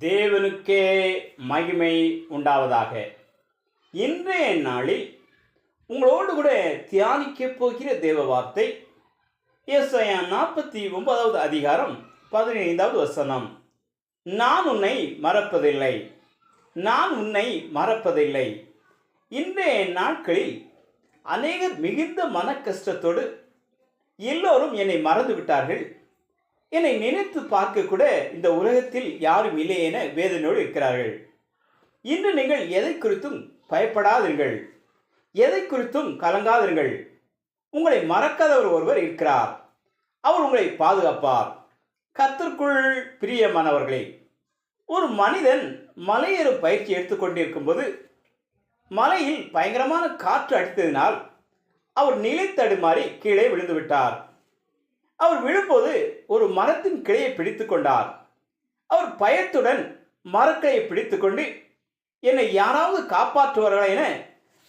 தேவனுக்கே மகிமை உண்டாவதாக. இன்றைய நாளில் உங்களோடு கூட தியானிக்கப் போகிற தேவ வார்த்தை ஏசாயா நாற்பத்தி ஒன்பதாவது அதிகாரம் பதினைந்தாவது வசனம். நான் உன்னை மறப்பதில்லை. நான் உன்னை மறப்பதில்லை. இன்றைய நாட்களில் அநேகர் மிகுந்த மன கஷ்டத்தோடு எல்லோரும் என்னை மறந்து விட்டார்கள் என்னை நினைத்து பார்க்க கூட இந்த உலகத்தில் யாரும் இல்லை என வேதனையோடு இருக்கிறார்கள். இன்று நீங்கள் எதை குறித்தும் பயப்படாதீர்கள். எதை குறித்தும் கலங்காதீர்கள். உங்களை மறக்காதவர் ஒருவர் இருக்கிறார். அவர் உங்களை பாதுகாப்பார். கத்திற்குள் பிரியமானவர்களே ஒரு மனிதன் மலையேறும் பயிற்சி எடுத்துக்கொண்டிருக்கும் போது மலையில் பயங்கரமான காற்று அடித்ததினால் அவர் நிலை தடுமாறி கீழே விழுந்து விட்டார் அவர் விழும்போது ஒரு மரத்தின் கிளையை பிடித்து கொண்டார். அவர் பயத்துடன் மரக்கிளையை பிடித்துக்கொண்டு என்னை யாராவது காப்பாற்றுவார்களா என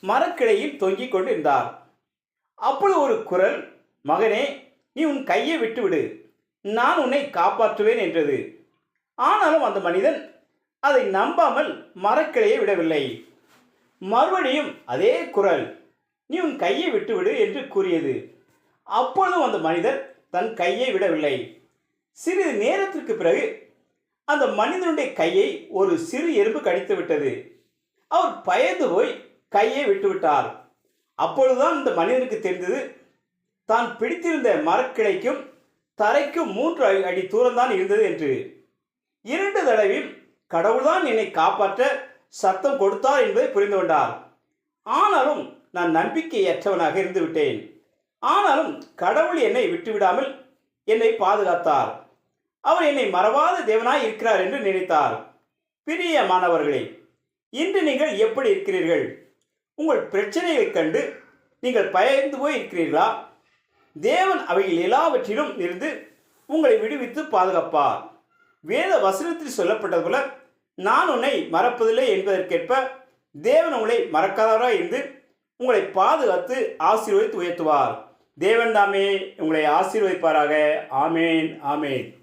மரக்கிளையில் தொங்கிக் கொண்டிருந்தார். அப்பொழுது ஒரு குரல் மகனே நீ உன் கையை விட்டுவிடு. நான் உன்னை காப்பாற்றுவேன் என்றது. ஆனாலும் அந்த மனிதன் அதை நம்பாமல் மரக்கிளையை விடவில்லை. மறுபடியும் அதே குரல் நீ உன் கையை விட்டுவிடு என்று கூறியது. அப்பொழுதும் அந்த மனிதன் தன் கையை விடவில்லை. சிறிது நேரத்திற்கு பிறகு அந்த மனிதனுடைய கையை ஒரு சிறு எறும்பு கடித்து விட்டது. அவர் பயந்து போய் கையை விட்டுவிட்டார் அப்பொழுதுதான் இந்த மனிதனுக்கு தெரிந்தது தான் பிடித்திருந்த மரக்கிளைக்கும் தரைக்கும் மூன்று அடி- அடி தூரம்தான் இருந்தது என்று. இரண்டு தடவையும் கடவுள்தான் என்னை காப்பாற்ற சத்தம் கொடுத்தார் என்பதை புரிந்து கொண்டார். ஆனாலும் நான் நம்பிக்கையற்றவனாக இருந்து விட்டேன். ஆனாலும் கடவுள் என்னை விட்டுவிடாமல் என்னை பாதுகாத்தார். அவர் என்னை மறவாத தேவனாய் இருக்கிறார் என்று நினைத்தார். பிரியமானவர்களே இன்று நீங்கள் எப்படி இருக்கிறீர்கள்? உங்கள் பிரச்சனையைக் கண்டு நீங்கள் பயந்து போய் இருக்கிறீர்களா தேவன் அவைகள் எல்லாவற்றிலும் இருந்து உங்களை விடுவித்து பாதுகாப்பார். வேத வசனத்தில் சொல்லப்பட்டது போல நான் உன்னை மறப்பதில்லை என்பதற்கேற்ப தேவன் உங்களை மறக்காதவராக இருந்து உங்களை பாதுகாத்து ஆசீர்வதித்து உயர்த்துவார். தேவன் தாமே உங்களை ஆசீர்வதிப்பாராக. ஆமேன் ஆமேன்.